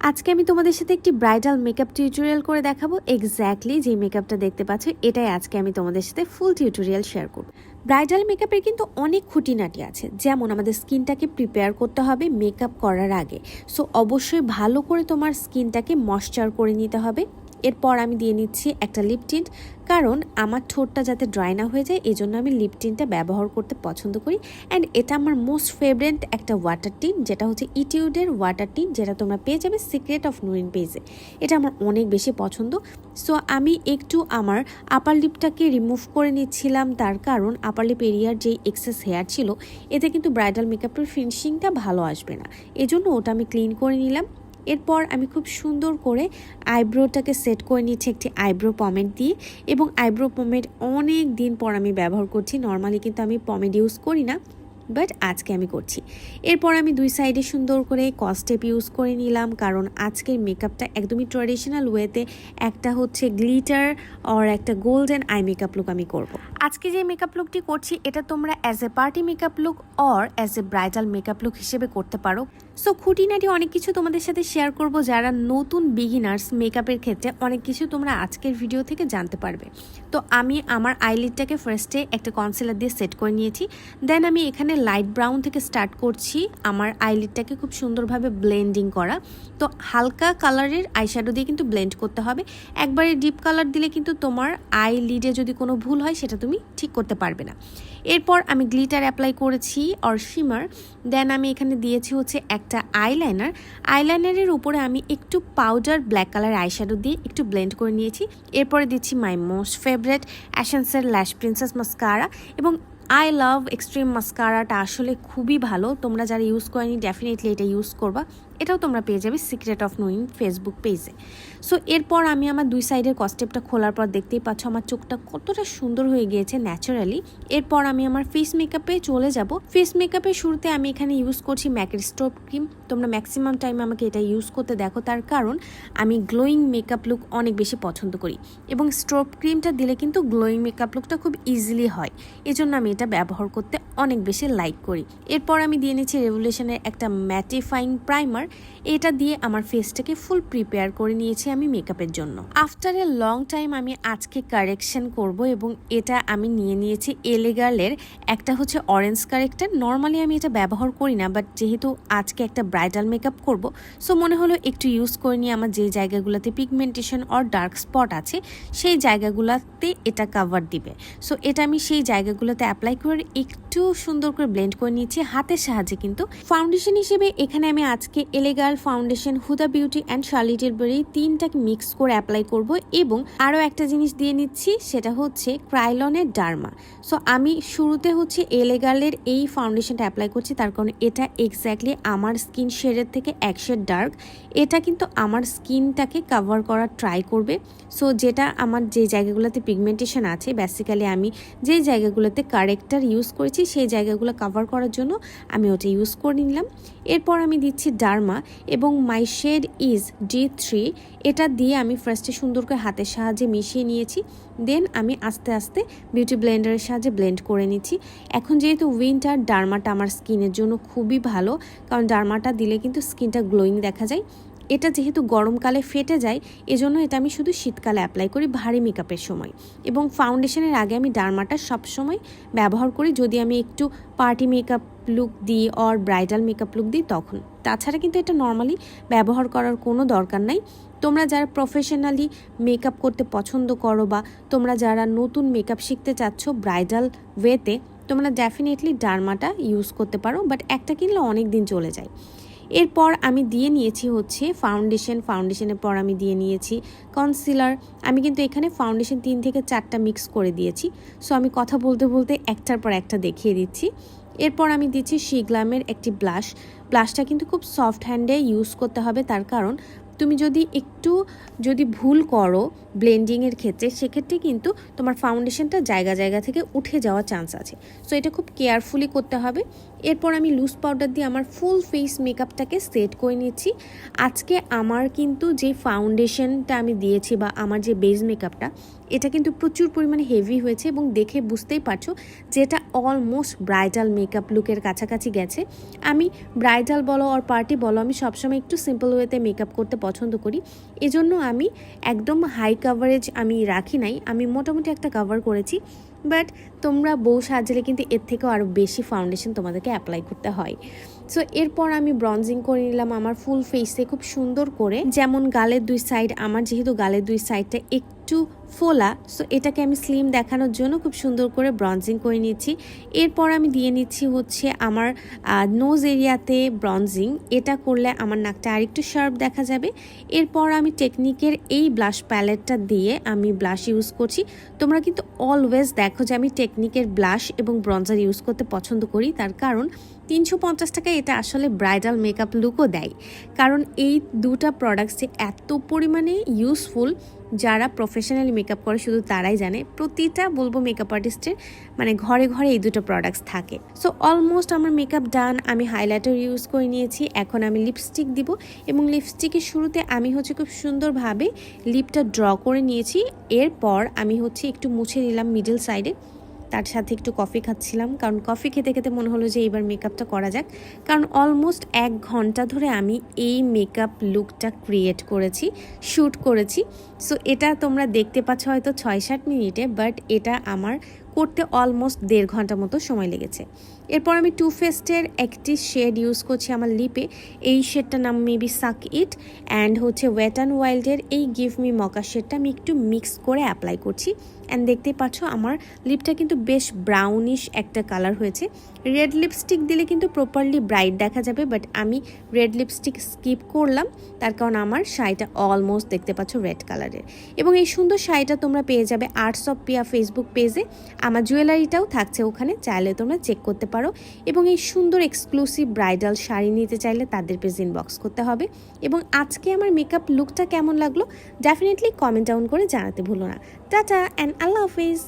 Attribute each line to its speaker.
Speaker 1: আজকে আমি তোমাদের সাথে একটি ব্রাইডাল মেকআপ টিউটোরিয়াল করে দেখাবো। এক্স্যাক্টলি যে মেকআপটা দেখতে পাচ্ছ, এটাই আজকে আমি তোমাদের সাথে ফুল টিউটোরিয়াল শেয়ার করব। ব্রাইডাল মেকআপের কিন্তু অনেক খুঁটিনাটি আছে, যেমন আমাদের স্কিনটাকে প্রিপেয়ার করতে হবে মেকআপ করার আগে। সো অবশ্যই ভালো করে তোমার স্কিনটাকে ময়শ্চার করে নিতে হবে। এরপর আমি দিয়ে নিচ্ছি একটা লিপ টিন্ট কারণ আমার ঠোঁটটা যাতে ড্রাই না হয়ে যায় এই জন্য আমি লিপ টিনটা ব্যবহার করতে পছন্দ করি। অ্যান্ড এটা আমার মোস্ট ফেভারেট একটা ওয়াটার টিন যেটা হচ্ছে ইটিউডের ওয়াটার টিন যেটা তোমরা পেয়ে যাবে সিক্রেট অফ নুরিন পেজে এটা আমার অনেক বেশি পছন্দ। সো আমি একটু আমার আপার লিপটাকে রিমুভ করে নিচ্ছিলাম, তার কারণ আপার লিপ এরিয়ার যেই এক্সেস হেয়ার ছিল, এতে কিন্তু ব্রাইডাল মেকআপের ফিনিশিংটা ভালো আসবে না। এজন্য ওটা আমি ক্লিন করে নিলাম। এরপর আমি খুব সুন্দর করে আইব্রোটাকে সেট করে নিচ্ছি একটি আইব্রো পমেট দিয়ে এবং আইব্রো পমেট অনেক দিন পর আমি ব্যবহার করছি। নর্মালি কিন্তু আমি পমেট ইউজ করি না। বাট আজকে আমি করছি। এরপর আমি দুই সাইডে সুন্দর করে কস্টেপ ইউজ করে নিলাম, কারণ আজকের মেকআপটা একদমই ট্র্যাডিশনাল ওয়েতে একটা হচ্ছে গ্লিটার আর একটা গোল্ডেন আই মেকআপ লুক আমি করব। আজকে যে মেকআপ লুকটি করছি, এটা তোমরা as a party makeup look or as a bridal makeup look হিসেবে করতে পারো। সো খুঁটিনাটি অনেক কিছু তোমাদের সাথে শেয়ার করব, যারা নতুন বিগিনার্স মেকআপের ক্ষেত্রে অনেক কিছু তোমরা আজকের ভিডিও থেকে জানতে পারবে। তো আমি আমার আইলিডটাকে ফার্স্টে একটা কনসিলার দিয়ে সেট করে নিয়েছি দেন আমি এখানে লাইট ব্রাউন থেকে স্টার্ট করছি। আমার আইলিডটাকে খুব সুন্দরভাবে ব্লেন্ডিং করা। তো হালকা কালারের আইশ্যাডো দিয়ে কিন্তু ব্লেন্ড করতে হবে। একবারে ডিপ কালার দিলে কিন্তু তোমার আই লিডে যদি কোনো ভুল হয়, সেটা তুমি ঠিক করতে পারবে না। এরপর আমি গ্লিটার অ্যাপ্লাই করেছি অর শিমার দেন আমি এখানে দিয়েছি হচ্ছে একটা আইলাইনার আইলাইনারের উপরে আমি একটু পাউডার ব্ল্যাক কালার আইশ্যাডো দিয়ে একটু ব্লেন্ড করে নিয়েছি। এরপরে দিচ্ছি মাই মোস্ট ফেভারেট অ্যাসেন্সের ল্যাশ প্রিন্সেস মাস্কারা এবং আই লাভ এক্সট্রিম মাস্কারাটা আসলে খুবই ভালো। তোমরা যারা ইউজ করেনি ডেফিনেটলি এটা ইউজ করবা। এটাও তোমরা পেয়ে যাবে সিক্রেট অফ নোয়িং ফেসবুক পেজে সো এরপর আমি আমার দুই সাইডের কস্টেপটা খোলার পর দেখতেই পাচ্ছ আমার চোখটা কতটা সুন্দর হয়ে গিয়েছে ন্যাচারালি এরপর আমি আমার ফেস মেকআপে চলে যাব। ফেস মেকআপের শুরুতে আমি এখানে ইউজ করছি ম্যাকের স্টোভ ক্রিম তোমরা ম্যাক্সিমাম টাইম আমাকে এটা ইউজ করতে দেখো, তার কারণ আমি গ্লোয়িং মেকআপ লুক অনেক বেশি পছন্দ করি। এবং স্টোভ ক্রিমটা দিলে কিন্তু গ্লোয়িং মেকআপ লুকটা খুব ইজিলি হয়। এজন্য আমি এটা ব্যবহার করতে অনেক বেশি লাইক করি। এরপর আমি দিয়ে নিচ্ছি রেভলিউশনের একটা ম্যাটিফাইং প্রাইমার এটা দিয়ে আমার ফেসটাকে ফুল প্রিপেয়ার করে নিয়েছি আমি মেকআপের জন্য। আফটার এ লং টাইম আমি আজকে কারেকশন করব এবং এটা আমি নিয়ে নিয়েছি এলেগালের একটা হচ্ছে অরেঞ্জ কারেক্টার নর্মালি আমি এটা ব্যবহার করি না বাট যেহেতু আজকে একটা ব্রাইডাল মেকআপ করব সো মনে হলো একটু ইউজ করে নিয়ে আমার যে জায়গাগুলোতে পিগমেন্টেশন অর ডার্ক স্পট আছে, সেই জায়গাগুলোতে এটা কাভার দিবে। সো এটা আমি সেই জায়গাগুলোতে অ্যাপ্লাই করে একটু সুন্দর করে ব্লেন্ড করে নিয়েছি। হাতের সাহায্যে কিন্তু। ফাউন্ডেশন হিসেবে এখানে আমি আজকে LA Girl foundation, Huda beauty and শার্লিটের বেরি তিনটাকে মিক্স করে অ্যাপ্লাই করব এবং আরও একটা জিনিস দিয়ে নিচ্ছি, সেটা হচ্ছে ক্রাইলনের ডার্মা। সো আমি শুরুতে হচ্ছে এলেগালের এই ফাউন্ডেশনটা অ্যাপ্লাই করছি, তার কারণে এটা এক্স্যাক্টলি আমার স্কিন শেডের থেকে এক ডার্ক। এটা কিন্তু আমার স্কিনটাকে কাভার করার ট্রাই করবে। সো যেটা আমার যে জায়গাগুলোতে পিগমেন্টেশন আছে বেসিক্যালি আমি যে জায়গাগুলোতে কারেক্টার ইউজ করেছি, সেই জায়গাগুলো কাভার করার জন্য আমি ওটা ইউজ করে নিলাম। এরপর আমি দিচ্ছি ডার্মা। এবং my shade is D three, এটা দিয়ে আমি ফার্স্টে সুন্দর করে হাতের সাহায্যে মিশিয়ে নিয়েছি, দেন আমি আস্তে আস্তে বিউটি ব্লেন্ডারের সাহায্যে ব্লেন্ড করে নিচ্ছি। এখন যেহেতু উইন্টার ডার্মাটা আমার স্কিনের জন্য খুবই ভালো, কারণ ডার্মাটা দিলে কিন্তু স্কিনটা গ্লোয়িং দেখা যায়। এটা যেহেতু গরমকালে ফেটে যায়, এজন্য এটা আমি শুধু শীতকালে অ্যাপ্লাই করি ভারী মেকআপের সময়। এবং ফাউন্ডেশনের আগে আমি ডার্মাটা সবসময় ব্যবহার করি, যদি আমি একটু পার্টি মেকআপ লুক দিই অর ব্রাইডাল মেকআপ লুক দিই তখন। তাছাড়া কিন্তু এটা নর্মালি ব্যবহার করার কোনো দরকার নাই। তোমরা যারা প্রফেশনালি মেকআপ করতে পছন্দ করো বা তোমরা যারা নতুন মেকআপ শিখতে চাচ্ছ ব্রাইডাল ওয়েতে তোমরা ডেফিনেটলি ডার্মাটা ইউজ করতে পারো বাট একটা কিনলে অনেক দিন চলে যায়। এরপর আমি দিয়ে নিয়েছি হচ্ছে ফাউন্ডেশন ফাউন্ডেশনের পর আমি দিয়ে নিয়েছি কনসিলার আমি কিন্তু এখানে ফাউন্ডেশন তিন থেকে চারটা মিক্স করে দিয়েছি। সো আমি কথা বলতে বলতে একটার পর একটা দেখিয়ে দিচ্ছি। এরপর আমি দিচ্ছি শিগ্লামের একটি ব্লাশ ব্লাশটা কিন্তু খুব সফট হ্যান্ডে ইউজ করতে হবে, তার কারণ তুমি যদি একটু যদি ভুল করো ব্লেন্ডিংয়ের ক্ষেত্রে, সেক্ষেত্রে কিন্তু তোমার ফাউন্ডেশনটা জায়গা জায়গা থেকে উঠে যাওয়ার চান্স আছে। সো এটা খুব কেয়ারফুলি করতে হবে। এরপর আমি লুজ পাউডার দিয়ে আমার ফুল ফেস মেকআপটাকে সেট করে নিচ্ছি। আজকে আমার কিন্তু যে ফাউন্ডেশনটা আমি দিয়েছি বা আমার যে বেস মেকআপটা এটা কিন্তু প্রচুর পরিমাণে হেভি হয়েছে এবং দেখে বুঝতেই পারছ যে এটা অলমোস্ট ব্রাইডাল মেকআপ লুকের কাছাকাছি গেছে। আমি ব্রাইডাল বলো আর পার্টি বলো, আমি সবসময় একটু সিম্পল ওয়েতে মেকআপ করতে পছন্দ করি। এজন্য আমি একদম হাই কাভারেজ আমি রাখি নাই, আমি মোটামুটি একটা কাভার করেছি। বাট তোমরা বউ সাজলে কিন্তু এর থেকেও আরও বেশি ফাউন্ডেশন তোমাদেরকে অ্যাপ্লাই করতে হয়। সো এরপর আমি ব্রঞ্জিং করে নিলাম আমার ফুল ফেসে খুব সুন্দর করে। যেমন গালের দুই সাইড আমার যেহেতু গালের দুই সাইডটা একটু ফোলা সো এটাকে আমি স্লিম দেখানোর জন্য খুব সুন্দর করে ব্রঞ্জিং করে নিচ্ছি। এরপর আমি দিয়ে নিচ্ছি হচ্ছে আমার নোজ এরিয়াতে ব্রঞ্জিং এটা করলে আমার নাকটা আরেকটু শার্প দেখা যাবে। এরপর আমি টেকনিকের এই ব্লাশ প্যালেটটা দিয়ে আমি ব্লাশ ইউজ করছি। তোমরা কিন্তু অলওয়েজ দেখো যে আমি টেকনিকের ব্লাশ এবং ব্রঞ্জার ইউজ করতে পছন্দ করি। তার কারণ তিনশো পঞ্চাশ টাকায় এটা আসলে ব্রাইডাল মেকআপ লুকও দেয়। কারণ এই দুটা প্রোডাক্টস এত পরিমাণে ইউজফুল যারা প্রফেশনালি মেকআপ করে শুধু তারাই জানে, প্রতিটা বলব মেকআপ আর্টিস্টের মানে ঘরে ঘরে এই দুটো প্রোডাক্টস থাকে। সো অলমোস্ট আমার মেকআপ ডান আমি হাইলাইটার ইউজ করে নিয়েছি, এখন আমি লিপস্টিক দিব এবং লিপস্টিকের শুরুতে আমি হচ্ছে খুব সুন্দরভাবে লিপটা ড্র করে নিয়েছি, এরপর আমি হচ্ছে একটু মুছে নিলাম মিডল সাইডে তার সাথে একটু কফি খাচ্ছিলাম, কারণ কফি খেতে খেতে মনে হলো যে এবার মেকআপটা করা যাক। কারণ অলমোস্ট এক ঘণ্টা ধরে আমি এই মেকআপ লুকটা ক্রিয়েট করেছি শ্যুট করেছি। সো এটা তোমরা দেখতে পাচ্ছ হয়তো ছয় সাত মিনিটে বাট এটা আমার করতে অলমোস্ট দেড় ঘণ্টা মতো সময় লেগেছে। এরপর আমি টু ফেস্টের একটি শেড ইউজ করছি আমার লিপে এই শেডটার নাম মেবি সাক ইট অ্যান্ড হচ্ছে ওয়েট অ্যান্ড ওয়াইল্ডের এই গিভ মি মকা শেডটা আমি একটু মিক্স করে অ্যাপ্লাই করছি। অ্যান্ড দেখতে পাচ্ছ আমার লিপটা কিন্তু বেশ ব্রাউনিশ একটা কালার হয়েছে। রেড লিপস্টিক দিলে কিন্তু প্রপারলি ব্রাইট দেখা যাবে বাট আমি রেড লিপস্টিক স্কিপ করলাম। তার কারণ আমার শাড়িটা অলমোস্ট দেখতে পাচ্ছ রেড কালারের এবং এই সুন্দর শাড়িটা তোমরা পেয়ে যাবে আর্টস অফ পিয়া ফেসবুক পেজে আমার জুয়েলারিটাও থাকছে ওখানে, চাইলে তোমরা চেক করতে পারো। এবং এই সুন্দর এক্সক্লুসিভ ব্রাইডাল শাড়ি নিতে চাইলে তাদের পেজ ইনবক্স করতে হবে। এবং আজকে আমার মেকআপ লুকটা কেমন লাগল ডেফিনেটলি কমেন্ট ডাউন করে জানাতে ভুলো না। Tata and Allah Hafiz